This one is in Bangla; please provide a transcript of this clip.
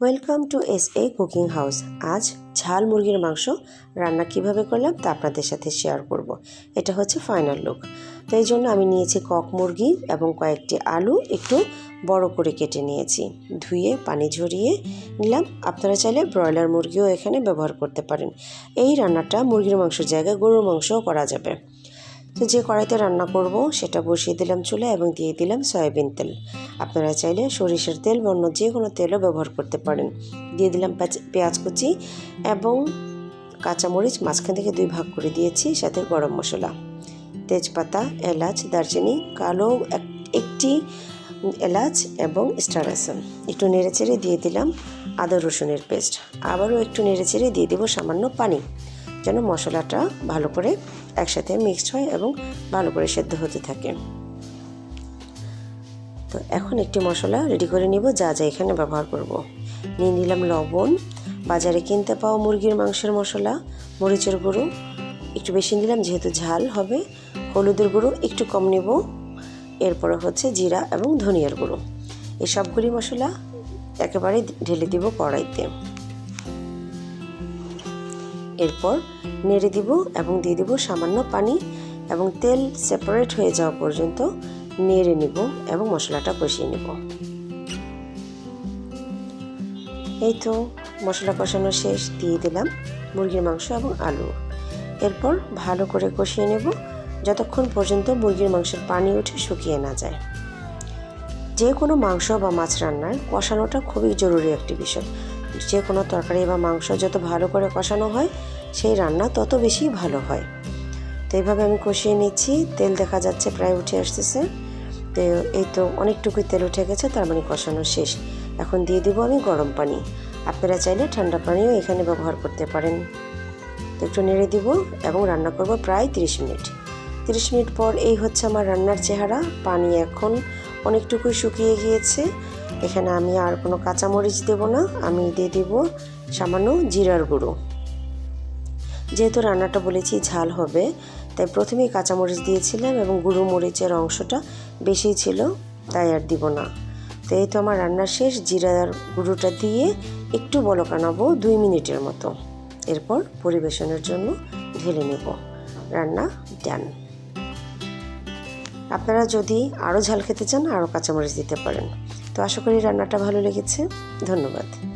Welcome to S A cooking house. আজ ঝাল মুরগির মাংস রান্না কীভাবে করলাম তা আপনাদের সাথে শেয়ার করব। এটা হচ্ছে ফাইনাল লুক। তো এই জন্য আমি নিয়েছি কক মুরগি এবং কয়েকটি আলু একটু বড় করে কেটে নিয়েছি। ধুয়ে, পানি ঝরিয়ে নিলাম। আপনারা চাইলে ব্রয়লার মুরগিও এখানে ব্যবহার করতে পারেন। এই রান্নাটা মুরগির মাংসের জায়গায় গরুর মাংসও করা যাবে। তো যে কড়াইতে রান্না করব, সেটা বসিয়ে দিলাম চুলে এবং দিয়ে দিলাম সয়াবিন তেল। আপনারা চাইলে সরিষার তেল বা অন্য যে কোনো তেলও ব্যবহার করতে পারেন। দিয়ে দিলাম পেঁয়াজ কুচি এবং কাঁচামরিচ মাঝখান থেকে দুই ভাগ করে দিয়েছি, সাথে গরম মশলা। তেজপাতা, এলাচ, দারচিনি, কালো একটি এলাচ এবং স্টার স্টারাসন একটু নেড়েচেড়ে দিয়ে দিলাম আদা রসুনের পেস্ট। আবারও একটু নেড়েচেড়ে দিয়ে দেবো সামান্য পানি, যেন মশলাটা ভালো করে একসাথে মিক্সড হয় এবং ভালো করে সেদ্ধ হতে থাকে। তো এখন একটি মশলা রেডি করে নিব, যা যা এখানে ব্যবহার করব। নিয়ে নিলাম লবণ। বাজারে কিনতে পাওয়া মুরগির মাংসের মশলা, মরিচের গুঁড়ো। একটু বেশি নিলাম, যেহেতু ঝাল হবে। হলুদের গুঁড়ো একটু কম নেব। এরপরে হচ্ছে জিরা এবং ধনিয়ার গুঁড়ো। এই সবগুলি মশলা একেবারে ঢেলে দিব কড়াইতে। এরপর নেড়ে দিব এবং দিয়ে দিব সামান্য পানি এবং তেল সেপারেট হয়ে যাওয়া পর্যন্ত নেড়ে নিব এবং মশলাটা কষিয়ে নেব। এই তো মশলা কষানো শেষ, দিয়ে দিলাম মুরগির মাংস এবং আলু। এরপর ভালো করে কষিয়ে নেব যতক্ষণ পর্যন্ত মুরগির মাংসের পানি উঠে শুকিয়ে না যায়। যে কোনো মাংস বা মাছ রান্নার কষানোটা খুবই জরুরি একটি বিষয়। যে কোনো তরকারি বা মাংস যত ভালো করে কষানো হয়, সেই রান্না তত বেশি ভালো হয়। তো এইভাবে আমি কষিয়ে নিচ্ছি, তেল দেখা যাচ্ছে প্রায় উঠে আসতেছে। তো এই তো অনেকটুকুই তেল উঠে গেছে, তার মানে কষানো শেষ। এখন দিয়ে দিব আমি গরম পানি। আপনারা চাইলে ঠান্ডা পানিও এখানে ব্যবহার করতে পারেন। তো একটু নেড়ে দিব এবং রান্না করব প্রায় 30 মিনিট। 30 মিনিট পর এই হচ্ছে আমার রান্নার চেহারা। পানি এখন অনেকটুকুই শুকিয়ে গিয়েছে। এখানে আমি আর কোনো কাঁচামরিচ দেব না, আমি দিয়ে দিব সামান্য জিরার গুঁড়ো। যেহেতু রান্নাটা বলেছি ঝাল হবে, তাই প্রথমেই কাঁচামরিচ দিয়েছিলাম এবং গুঁড়ো মরিচের অংশটা বেশি ছিল, তাই আর দিব না। তো এই তো আমার রান্না শেষ, জিরার গুঁড়োটা দিয়ে একটু বলকানাবো দুই মিনিটের মতো। এরপর পরিবেশনের জন্য ঢেলে নেব। রান্না ডান। আপনারা যদি আরও ঝাল খেতে চান, আরও কাঁচামরিচ দিতে পারেন। তো আশা করি রান্নাটা ভালো লেগেছে। ধন্যবাদ।